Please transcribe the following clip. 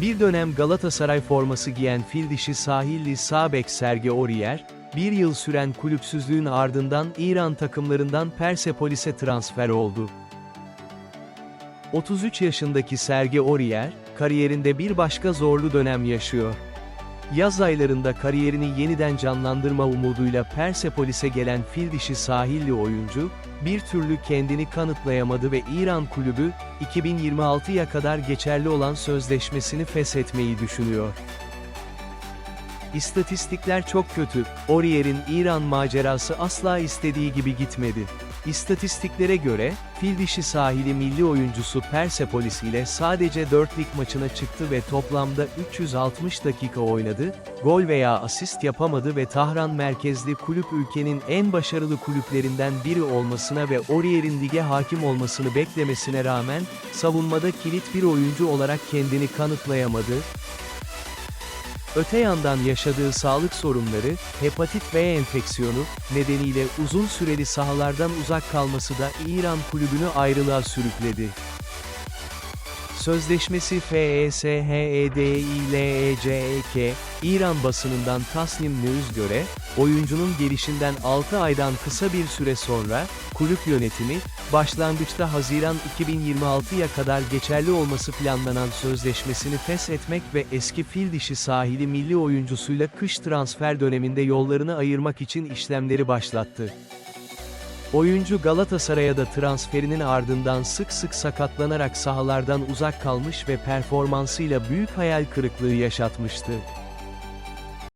Bir dönem Galatasaray forması giyen fil dişi sahilli sağ bek Serge Aurier, bir yıl süren kulüpsüzlüğün ardından İran takımlarından Persepolis'e transfer oldu. 33 yaşındaki Serge Aurier, kariyerinde bir başka zorlu dönem yaşıyor. Yaz aylarında kariyerini yeniden canlandırma umuduyla Persepolis'e gelen fil dişi sahilli oyuncu, bir türlü kendini kanıtlayamadı ve İran kulübü, 2026'ya kadar geçerli olan sözleşmesini feshetmeyi düşünüyor. İstatistikler çok kötü, Aurier'in İran macerası asla istediği gibi gitmedi. İstatistiklere göre, fil dişi sahili milli oyuncusu Persepolis ile sadece 4 lig maçına çıktı ve toplamda 360 dakika oynadı, gol veya asist yapamadı ve Tahran merkezli kulüp ülkenin en başarılı kulüplerinden biri olmasına ve Aurier'in lige hakim olmasını beklemesine rağmen, savunmada kilit bir oyuncu olarak kendini kanıtlayamadı, Öte yandan yaşadığı sağlık sorunları, hepatit B enfeksiyonu, nedeniyle uzun süreli sahalardan uzak kalması da İran kulübünü ayrılığa sürükledi. Sözleşmesi FESHEDİLECEK, İran basınından Tasnim News göre, oyuncunun gelişinden 6 aydan kısa bir süre sonra, kulüp yönetimi, başlangıçta Haziran 2026'ya kadar geçerli olması planlanan sözleşmesini feshetmek ve eski fil dişi sahili milli oyuncusuyla kış transfer döneminde yollarını ayırmak için işlemleri başlattı. Oyuncu Galatasaray'a da transferinin ardından sık sık sakatlanarak sahalardan uzak kalmış ve performansıyla büyük hayal kırıklığı yaşatmıştı.